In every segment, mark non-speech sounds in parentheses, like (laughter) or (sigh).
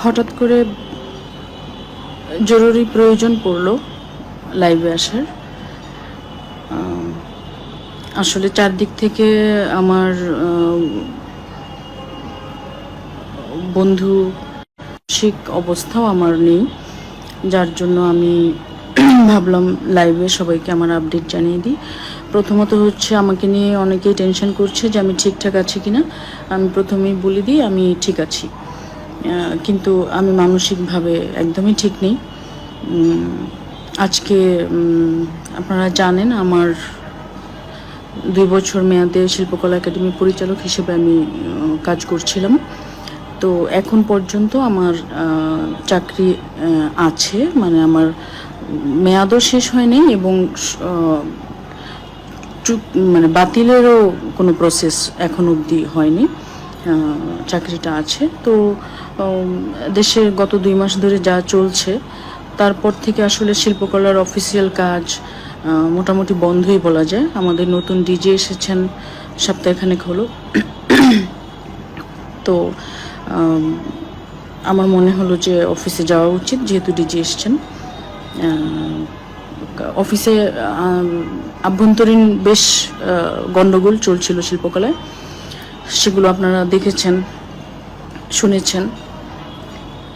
হঠাৎ করে জরুরি প্রয়োজন পড়ল লাইভে আসার। আসলে চারদিক থেকে আমার আম, বন্ধু শিক অবস্থাও আমার নেই যার জন্য আমি ভাবলাম লাইভে সবাইকে আমার আপডেট জানিয়ে দিই। প্রথমত হচ্ছে আমাকে নিয়ে অনেকেই টেনশন করছে যে আমি ঠিকঠাক আছি কি না আমি প্রথমেই বলে দিই, আমি ঠিক আছি। কিন্তু আমি মানসিকভাবে একদমই ঠিক নেই। আজকে আপনারা জানেন আমার দুই বছর মেয়াদে শিল্পকলা একাডেমি পরিচালক হিসেবে আমি কাজ করছিলাম। তো এখন পর্যন্ত আমার চাকরি আছে। মানে আমার মেয়াদও শেষ হয়নি এবং মানে বাতিলেরও কোনো প্রসেস এখন অবধি হয়নি। চাকরিটা আছে। তো দেশে গত দুই মাস ধরে যা চলছে, তারপর থেকে আসলে শিল্পকলার অফিসিয়াল কাজ মোটামুটি বন্ধই বলা যায়। আমাদের নতুন ডিজে এসেছেন, সপ্তাহখানেক হলো। তো আমার মনে হলো যে অফিসে যাওয়া উচিত, যেহেতু ডিজে এসছেন। অফিসে আভ্যন্তরীণ বেশ আহ, গন্ডগোল চলছিল শিল্পকলায়। সেগুলো আপনারা দেখেছেন শুনেছেন।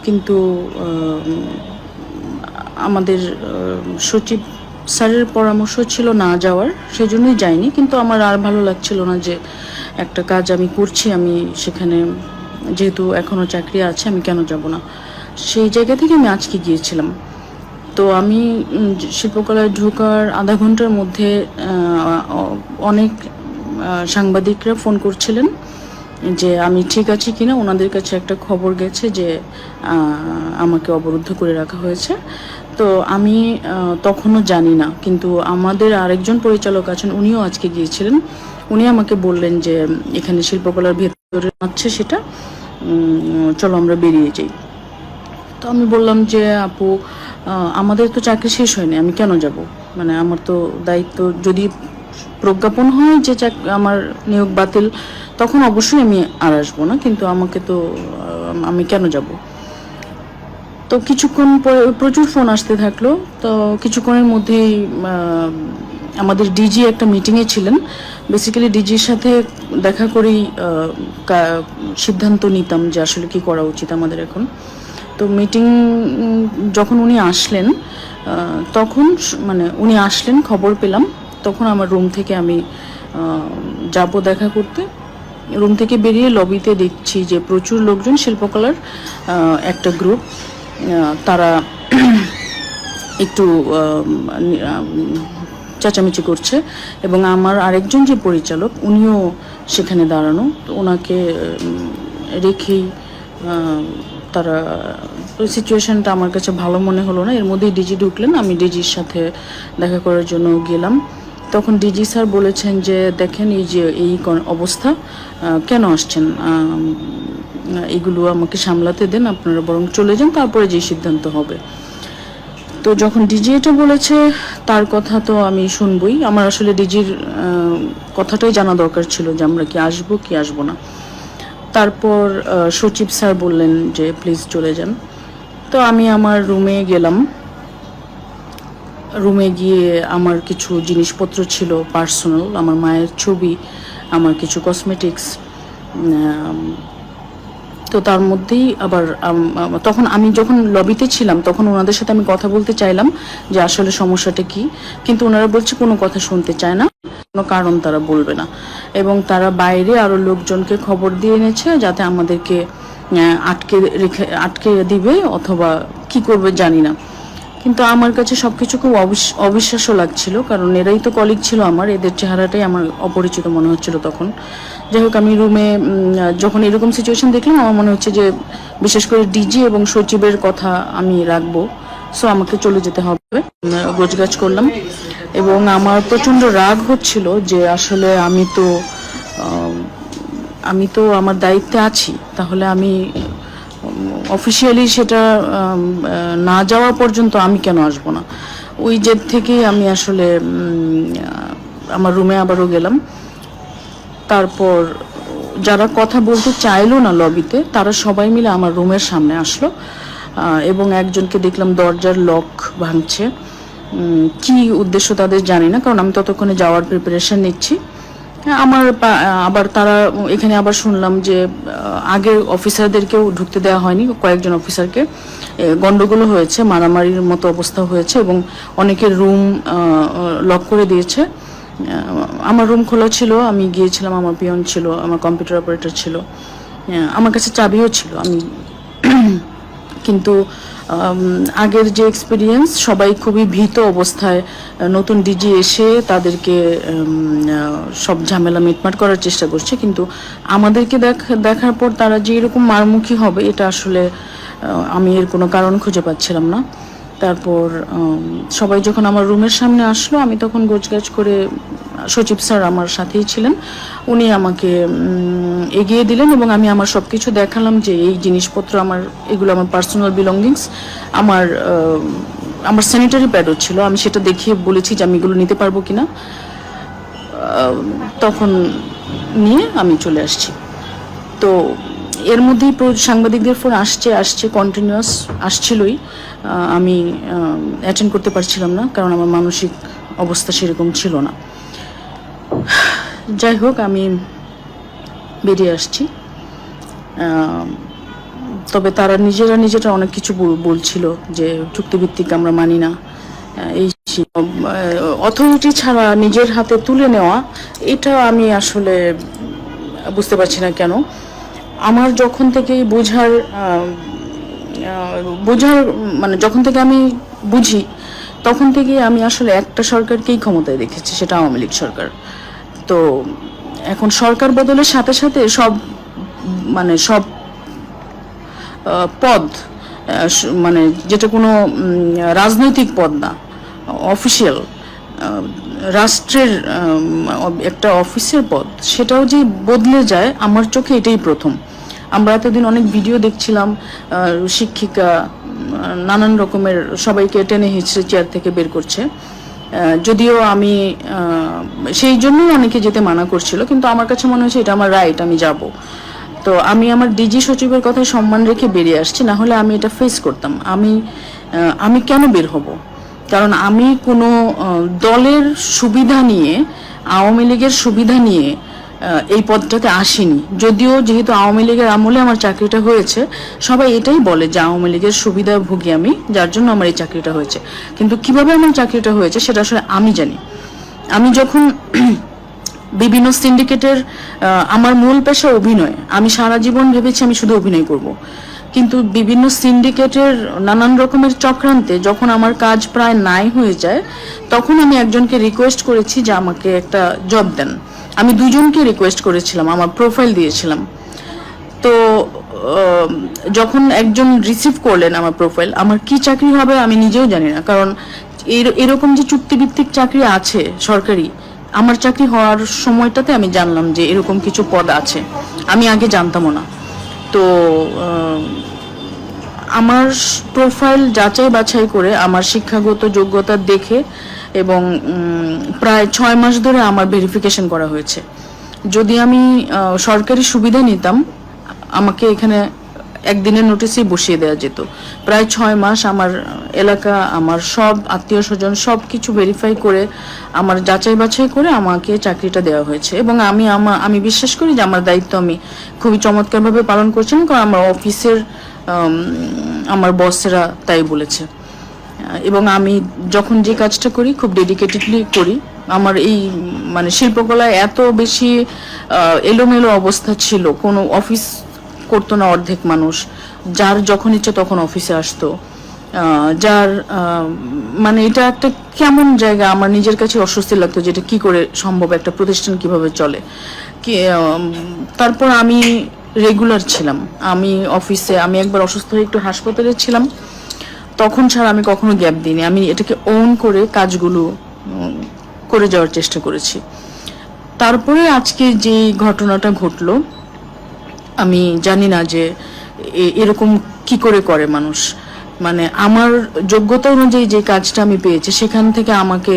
কিন্তু আমাদের সচিব স্যারের পরামর্শ ছিল না যাওয়ার সেজন্যই যাইনি। কিন্তু আমার আর ভালো লাগছিল না যে একটা কাজ আমি করছি আমি সেখানে যেহেতু এখনও চাকরি আছে আমি কেন যাব না? সেই জায়গা থেকে আমি আজকে গিয়েছিলাম। তো আমি শিল্পকলায় ঢোকার আধা ঘণ্টার মধ্যে অনেক সাংবাদিকরা ফোন করছিলেন যে আমি ঠিক আছি কিনা। ওনাদের কাছে একটা খবর গেছে যে আমাকে অবরুদ্ধ করে রাখা হয়েছে। তো আমি তখনও জানি না, কিন্তু আমাদের আরেকজন পরিচালক আছেন, উনিও আজকে গিয়েছিলেন। উনি আমাকে বললেন যে, এখানে শিল্পকলার ভেতরে আছে সেটা চলো আমরা বেরিয়ে যাই। তো আমি বললাম যে, আপু আমাদের তো চাকরি শেষ হয়নি, আমি কেন যাব? মানে আমার তো দায়িত্ব, যদি প্রজ্ঞাপন হয় যে আমার নিয়োগ বাতিল, তখন অবশ্যই আমি আর আসব না, কিন্তু আমাকে তো আমি কেন যাব? তো কিছুক্ষণ পরে, প্রচুর ফোন আসতে থাকল, তো কিছুক্ষণের মধ্যেই আমাদের ডিজি একটা মিটিংয়ে ছিলেন বেসিক্যালি ডিজির সাথে দেখা করেই সিদ্ধান্ত নিতাম যে আসলে কি করা উচিত আমাদের এখন। তো মিটিং যখন উনি আসলেন তখন মানে উনি আসলেন, খবর পেলাম। তখন আমার রুম থেকে আমি যাব দেখা করতে। রুম থেকে বেরিয়ে লবিতে দেখছি যে প্রচুর লোকজন, শিল্পকলার একটা গ্রুপ তারা (clears throat) একটু চেঁচামেচি করছে। এবং আমার আরেকজন যে পরিচালক, উনিও সেখানে দাঁড়ানো। তো ওনাকে রেখেই তারা সিচুয়েশনটা আমার কাছে ভালো মনে হলো না। এর মধ্যেই ডিজি ঢুকলেন, আমি ডিজির সাথে দেখা করার জন্য গেলাম। তখন ডিজি স্যার বলেছেন যে, দেখেন এই যে, এই অবস্থা কেন আসছেন? এগুলো আমাকে সামলাতে দেন, আপনারা বরং চলে যান, তারপরে যে সিদ্ধান্ত হবে। তো যখন ডিজি এটা বলেছে, তার কথা তো আমি শুনবই। আমার আসলে ডিজির কথাটাই জানা দরকার ছিল যে, আমরা কি আসব কি আসব না। তারপর সচিব স্যার বললেন যে, প্লিজ চলে যান। তো আমি আমার রুমে গেলাম। রুমে গিয়ে আমার কিছু জিনিসপত্র ছিল, পার্সোনাল, আমার মায়ের ছবি, আমার কিছু কসমেটিক্স তো তার মধ্যেই আবার তখন আমি যখন লবিতে ছিলাম, তখন ওনাদের সাথে আমি কথা বলতে চাইলাম যে, আসলে সমস্যাটা কি? কিন্তু ওনারা বলছে, কোনো কথা শুনতে চায় না। কোনো কারণ তারা বলবে না। এবং তারা বাইরে আরও লোকজনকে খবর দিয়ে এনেছে যাতে আমাদেরকে আটকে রেখে, আটকে দিবে অথবা কি করবে জানি না। কিন্তু আমার কাছে সবকিছু খুব অবিস- অবিশ্বাস্য লাগছিল, কারণ এরাই তো কলিগ ছিল আমার, এদের চেহারাটাই আমার অপরিচিত মনে হচ্ছিল তখন। যাই হোক, আমি রুমে যখন এরকম সিচুয়েশন দেখলাম, আমার মনে হচ্ছে যে বিশেষ করে ডিজি এবং সচিবের কথা আমি রাখব। সো আমাকে চলে যেতে হবে। গোছগাছ করলাম। এবং আমার প্রচণ্ড রাগ হচ্ছিল যে আসলে আমি তো আমি তো আমার দায়িত্বে আছি। তাহলে আমি অফিসিয়ালি সেটা না যাওয়া পর্যন্ত আমি কেন আসব না? ওই জেদ থেকেই আমি আসলে আমার রুমে আবারও গেলাম। তারপর যারা কথা বলতে চাইলো না লবিতে তারা সবাই মিলে আমার রুমের সামনে আসলো এবং একজনকে দেখলাম দরজার লক ভাঙছে। কি উদ্দেশ্য তাদের জানি না কারণ আমি ততক্ষণে যাওয়ার প্রিপারেশন নিচ্ছি। আমার আবার তারা এখানে আবার শুনলাম যে আগের অফিসারদেরকেও ঢুকতে দেওয়া হয়নি কয়েকজন অফিসারকে এ, গন্ডগোলও হয়েছে মারামারির মতো অবস্থা হয়েছে এবং অনেকের রুম লক করে দিয়েছে। আমার রুম খোলা ছিল আমি গিয়েছিলাম আমার পিয়ন ছিল আমার কম্পিউটার অপারেটর ছিল। আমার কাছে চাবিও ছিল আমি (clears throat) কিন্তু আগের যে এক্সপিরিয়েন্স সবাই খুবই ভীত অবস্থায় নতুন ডিজি এসে তাদেরকে সব ঝামেলা মিটমাট করার চেষ্টা করছে। কিন্তু আমাদেরকে দেখ- দেখার পর তারা যে এরকম মারমুখী হবে, এটা আসলে আমি এর কোনো কারণ খুঁজে পাচ্ছিলাম না। তারপর সবাই যখন আমার রুমের সামনে আসলো, আমি তখন গোছগাছ করে, সচিব স্যার আমার সাথেই ছিলেন। উনি আমাকে এগিয়ে দিলেন এবং আমি আমার সব কিছু দেখালাম যে এই জিনিসপত্র আমার, এগুলো আমার পার্সোনাল বিলঙ্গিংস আমার আমার স্যানিটারি প্যাডও ছিল। আমি সেটা দেখিয়ে বলেছি যে আমি এগুলো নিতে পারব কিনা। তখন নিয়ে আমি চলে আসছি। তো এর মধ্যেই সাংবাদিকদের ফোন আসছে আসছে কন্টিনিউয়াস আসছিলই। আমি অ্যাটেন্ড করতে পারছিলাম না, কারণ আমার মানসিক অবস্থা সেরকম ছিল না। যাই হোক, আমি বেরিয়ে আসছি। তবে তারা নিজেরা নিজেরা অনেক কিছু বল- বলছিল যে চুক্তিভিত্তিক আমরা মানি না। এই অথরিটি ছাড়া নিজের হাতে তুলে নেওয়া, এটা আমি আসলে বুঝতে পারছি না কেন। আমার যখন থেকেই বোঝার বোঝার মানে যখন থেকে আমি বুঝি, তখন থেকেই আমি আসলে একটা সরকারকেই ক্ষমতায় দেখেছি, সেটা আওয়ামী লীগ সরকার। তো এখন সরকার বদলের সাথে সাথে সব মানে সব পদ মানে যেটা কোনো রাজনৈতিক পদ না, অফিসিয়াল রাষ্ট্রের একটা অফিসের পদ, সেটাও যে বদলে যায়, আমার চোখে এটাই প্রথম। আমরা এতদিন অনেক ভিডিও দেখছিলাম শিক্ষিকা নানান রকমের সবাইকে টেনে হিচড়ে চেয়ার থেকে বের করছে। যদিও আমি সেই জন্যই অনেকে যেতে মানা করছিল, কিন্তু আমার কাছে মনে হয়েছে এটা আমার রাইট আমি যাব। তো আমি আমার ডিজি সচিবের কথায় সম্মান রেখে বেরিয়ে আসছি, না হলে আমি এটা ফেস করতাম। আমি আমি কেন বের হব? কারণ আমি কোনো দলের সুবিধা নিয়ে, আওয়ামী লীগের সুবিধা নিয়ে এই পদটাতে আসিনি। যদিও যেহেতু আওয়ামী লীগের আমলে আমার চাকরিটা হয়েছে, সবাই এটাই বলে যে আওয়ামী লীগের সুবিধা ভুগি আমি, যার জন্য আমার এই চাকরিটা হয়েছে। কিন্তু কীভাবে আমার চাকরিটা হয়েছে সেটা আসলে আমি জানি। আমি যখন (clears throat) বিভিন্ন সিন্ডিকেটের আমার মূল পেশা অভিনয়, আমি সারা জীবন ভেবেছি আমি শুধু অভিনয় করব। কিন্তু বিভিন্ন সিন্ডিকেটের নানান রকমের চক্রান্তে যখন আমার কাজ প্রায় নাই হয়ে যায়, তখন আমি একজনকে রিকোয়েস্ট করেছি যে আমাকে একটা জব দেন। আমি দুজনকে রিকোয়েস্ট করেছিলাম, আমার প্রোফাইল দিয়েছিলাম। তো যখন একজন রিসিভ করলেন আমার প্রোফাইল আমার কি চাকরি হবে আমি নিজেও জানি না। কারণ এর- এরকম যে চুক্তিভিত্তিক চাকরি আছে সরকারি, আমার চাকরি হওয়ার সময়টাতে আমি জানলাম যে এরকম কিছু পদ আছে। আমি আগে জানতামও না। তো আমার প্রোফাইল যাচাই বাছাই করে, আমার শিক্ষাগত যোগ্যতা দেখে এবং প্রায় ছয় মাস ধরে আমার ভেরিফিকেশন করা হয়েছে। যদি আমি সরকারি সুবিধা নিতাম, আমাকে এখানে একদিনের নোটিসেই বসিয়ে দেওয়া যেত। প্রায় ছয় মাস আমার এলাকা, আমার সব আত্মীয় স্বজন সব কিছু ভেরিফাই করে, আমার যাচাই বাছাই করে আমাকে চাকরিটা দেওয়া হয়েছে। এবং আমি আমা, আমি বিশ্বাস করি যে আমার দায়িত্ব আমি খুবই চমৎকারভাবে পালন করছিলাম কারণ আমার অফিসের আমার বসেরা তাই বলেছে। এবং আমি যখন যে কাজটা করি, খুব ডেডিকেটেডলি করি, আমার এই মানে শিল্পকলায় এত বেশি এলোমেলো অবস্থা ছিল। কোনো অফিস করতো না অর্ধেক মানুষ। যার যখন ইচ্ছে তখন অফিসে আসতো। যার মানে এটা একটা কেমন জায়গা, আমার নিজের কাছে অস্বস্তি লাগতো যেটা কি করে সম্ভব, একটা প্রতিষ্ঠান কীভাবে চলে। তারপর আমি রেগুলার ছিলাম। আমি অফিসে আমি একবার অসুস্থ হয়ে একটু হাসপাতালে ছিলাম। তখন ছাড়া আমি কখনো গ্যাপ দিইনি। আমি এটাকে ওন করে কাজগুলো করে যাওয়ার চেষ্টা করেছি। তারপরে আজকে যে ঘটনাটা ঘটলো, আমি জানি না যে এরকম কি করে করে মানুষ। মানে আমার যোগ্যতা অনুযায়ী যে কাজটা আমি পেয়েছি, সেখান থেকে আমাকে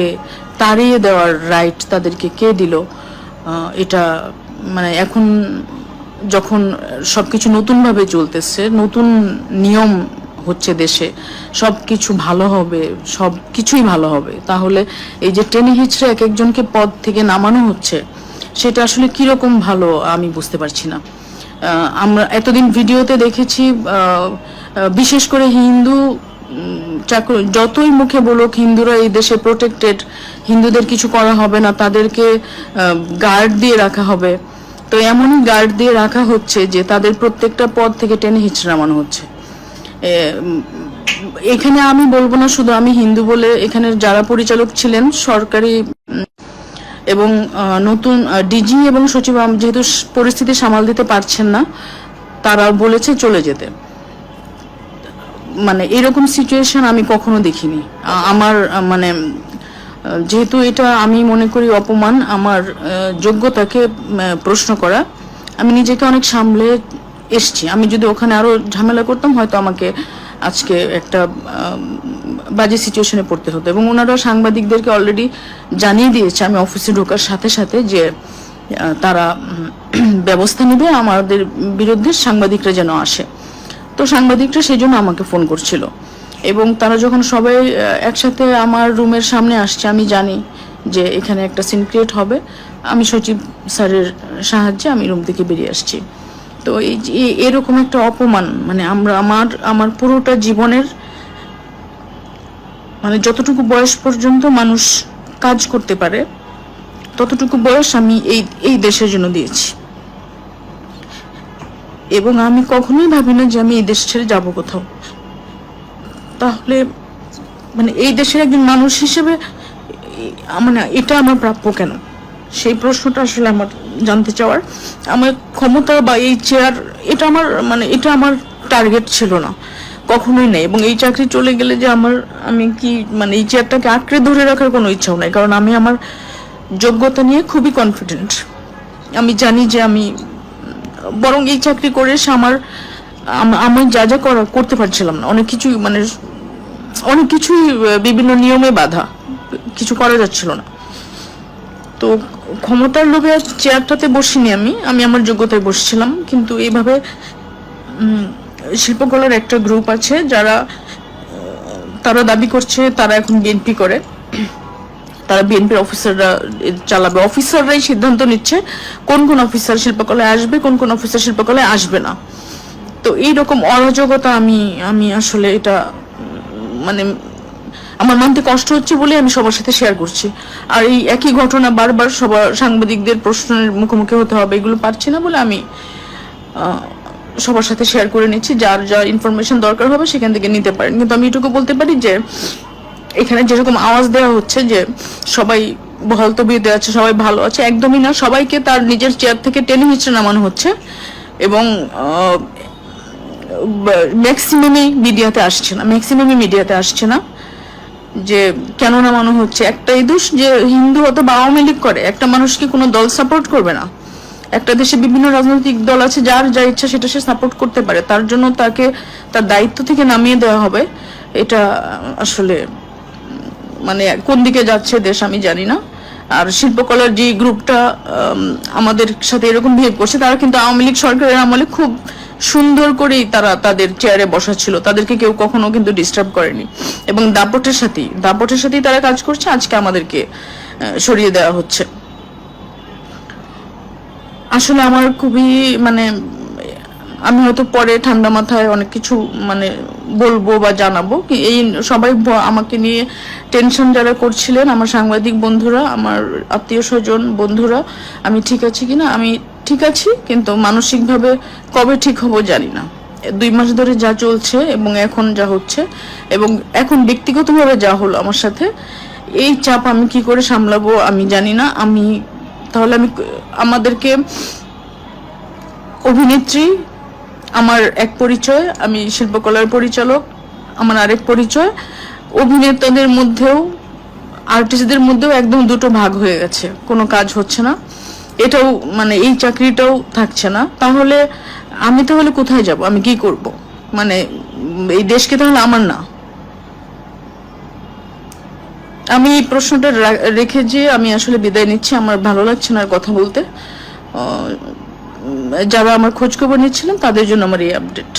তাড়িয়ে দেওয়ার রাইট তাদেরকে কে দিল এটা মানে এখন যখন সবকিছু নতুনভাবে চলতেছে, নতুন নিয়ম হচ্ছে দেশে সব কিছু ভালো হবে সব কিছুই ভালো হবে। তাহলে এই যে টেনে হিচড়ে এক একজনকে পদ থেকে নামানো হচ্ছে, সেটা আসলে কীরকম ভালো আমি বুঝতে পারছি না। আমরা এতদিন ভিডিওতে দেখেছি বিশেষ করে হিন্দু চাকর, যতই মুখে বলুক, হিন্দুরা এই দেশে প্রোটেক্টেড হিন্দুদের কিছু করা হবে না, তাদেরকে গার্ড দিয়ে রাখা হবে। তো এমনই গার্ড দিয়ে রাখা হচ্ছে যে তাদের প্রত্যেকটা পদ থেকে টেনে হিচড়ে নামানো হচ্ছে। এখানে আমি বলব না, শুধু আমি হিন্দু বলে এখানে যারা পরিচালক ছিলেন সরকারি এবং নতুন ডিজি এবং সচিব যেহেতু পরিস্থিতি সামাল দিতে পারছেন না তারা বলেছে চলে যেতে। মানে এরকম সিচুয়েশন আমি কখনো দেখিনি। আমার মানে যেহেতু এটা আমি মনে করি অপমান, আমার যোগ্যতাকে প্রশ্ন করা, আমি নিজেকে অনেক সামলে এসছি। আমি যদি ওখানে আরও ঝামেলা করতাম, হয়তো আমাকে আজকে একটা বাজে সিচুয়েশনে পড়তে হতো। এবং ওনারা সাংবাদিকদেরকে অলরেডি জানিয়ে দিয়েছে, আমি অফিসে ঢোকার সাথে সাথে যে তারা (clears throat) ব্যবস্থা নেবে, আমাদের বিরুদ্ধে সাংবাদিকরা যেন আসে। তো সাংবাদিকরা সেই জন্য আমাকে ফোন করছিল। এবং তারা যখন সবাই একসাথে আমার রুমের সামনে আসছে, আমি জানি যে এখানে একটা সিন ক্রিয়েট হবে। আমি সচিব স্যারের সাহায্যে আমি রুম থেকে বেরিয়ে আসছি। তো এই যে এরকম একটা অপমান মানে আমরা আমার আমার পুরোটা জীবনের মানে যতটুকু বয়স পর্যন্ত মানুষ কাজ করতে পারে, ততটুকু বয়স আমি এই এই দেশের জন্য দিয়েছি। এবং আমি কখনোই ভাবি না যে আমি এই দেশ ছেড়ে যাব কোথাও। তাহলে মানে এই দেশের একজন মানুষ হিসেবে মানে এটা আমার প্রাপ্য কেন? সেই প্রশ্নটা আসলে আমার জানতে চাওয়ার। আমার ক্ষমতা বা এই চেয়ার এটা আমার মানে এটা আমার টার্গেট ছিল না। কখনোই নেই। এবং এই চাকরি চলে গেলে যে আমার, আমি কি মানে এই চেয়ারটাকে আঁকড়ে ধরে রাখার কোনো ইচ্ছাও নাই। কারণ আমি আমার যোগ্যতা নিয়ে খুবই কনফিডেন্ট আমি জানি যে আমি, বরং এই চাকরি করে এসে আমার, আমি যা যা করা, করতে পারছিলাম না। অনেক কিছুই মানে অনেক কিছুই বিভিন্ন নিয়মে বাধা, কিছু করা যাচ্ছিল না। তো ক্ষমতার লোভে চেয়ারটাতে বসিনি আমি। আমি আমার যোগ্যতায় বসছিলাম। কিন্তু এইভাবে শিল্পকলার একটা গ্রুপ আছে যারা তারা দাবি করছে, তারা এখন বিএনপি করে। তারা বিএনপির অফিসাররা চালাবে। অফিসাররাই সিদ্ধান্ত নিচ্ছে কোন কোন অফিসার শিল্পকলায় আসবে, কোন কোন অফিসার শিল্পকলায় আসবে না। তো এইরকম অরাজকতা আমি আমি আসলে এটা মানে আমার মানতে কষ্ট হচ্ছে বলে আমি সবার সাথে শেয়ার করছি। আর এই একই ঘটনা বারবার সবার সাংবাদিকদের প্রশ্নের মুখোমুখি হতে হবে, এগুলো পারছি না বলে আমি সবার সাথে শেয়ার করে নিচ্ছি। যার যা ইনফরমেশন দরকার হবে সেখান থেকে নিতে পারেন। কিন্তু আমি এটুকু বলতে পারি যে, এখানে যেরকম আওয়াজ দেওয়া হচ্ছে যে, সবাই বহাল তবিয়তে আছে, সবাই ভালো আছে, একদমই না। সবাইকে তার নিজের চেয়ার থেকে টেনে হিচড়ে নামানো হচ্ছে এবং ম্যাক্সিমামই মিডিয়াতে আসছে না ম্যাক্সিমামই মিডিয়াতে আসছে না। যে কেন নামানো হচ্ছে, একটাই দোষ যে হিন্দু অথবা আওয়ামী লীগ করে, একটা মানুষকে কোনো দল সাপোর্ট করবে না। একটা দেশে বিভিন্ন রাজনৈতিক দল আছে, যার যা ইচ্ছা সেটা সে সাপোর্ট করতে পারে। তার জন্য তাকে, তার দায়িত্ব থেকে নামিয়ে দেওয়া হবে। এটা আসলে মানে কোন দিকে যাচ্ছে দেশ আমি জানি না। আর শিল্পকলার যে গ্রুপটা আমাদের সাথে এরকম বিহেভ করছে, তারা কিন্তু আওয়ামী লীগ সরকারের আমলে খুব সুন্দর করেই তারা তাদের চেয়ারে বসা ছিল। তাদেরকে কেউ কখনো কিন্তু ডিস্টার্ব করেনি। এবং দাপটের সাথেই দাপটের সাথেই তারা কাজ করছে। আজকে আমাদেরকে সরিয়ে দেওয়া হচ্ছে। আসলে আমার খুবই মানে আমি হয়তো পরে ঠান্ডা মাথায় অনেক কিছু মানে বলব বা জানাব। কি এই সবাই আমাকে নিয়ে টেনশন যারা করছিলেন, আমার সাংবাদিক বন্ধুরা, আমার আত্মীয় স্বজন বন্ধুরা, আমি ঠিক আছি কিনা? আমি ঠিক আছি, কিন্তু মানসিকভাবে কবে ঠিক হব জানি না। দুই মাস ধরে যা চলছে এবং এখন যা হচ্ছে, এবং এখন ব্যক্তিগতভাবে যা হলো আমার সাথে, এই চাপ আমি কি করে সামলাবো আমি জানি না। আমি তাহলে আমি আমাদেরকে অভিনেত্রী, আমার এক পরিচয়, আমি শিল্পকলার পরিচালক, আমার আরেক পরিচয়, অভিনেতাদের মধ্যেও আর্টিস্টদের মধ্যেও একদম দুটো ভাগ হয়ে গেছে। কোনো কাজ হচ্ছে না। এটাও মানে এই চাকরিটাও থাকছে না। তাহলে আমি তাহলে কোথায় যাব? আমি কি করব? মানে এই দেশকে তাহলে আমার না। আমি এই প্রশ্নটা রেখে যে আমি আসলে বিদায় নিচ্ছি। আমার ভালো লাগছে না আর কথা বলতে। যারা আমার খোঁজখবর নিচ্ছিলেন তাদের জন্য আমার এই আপডেট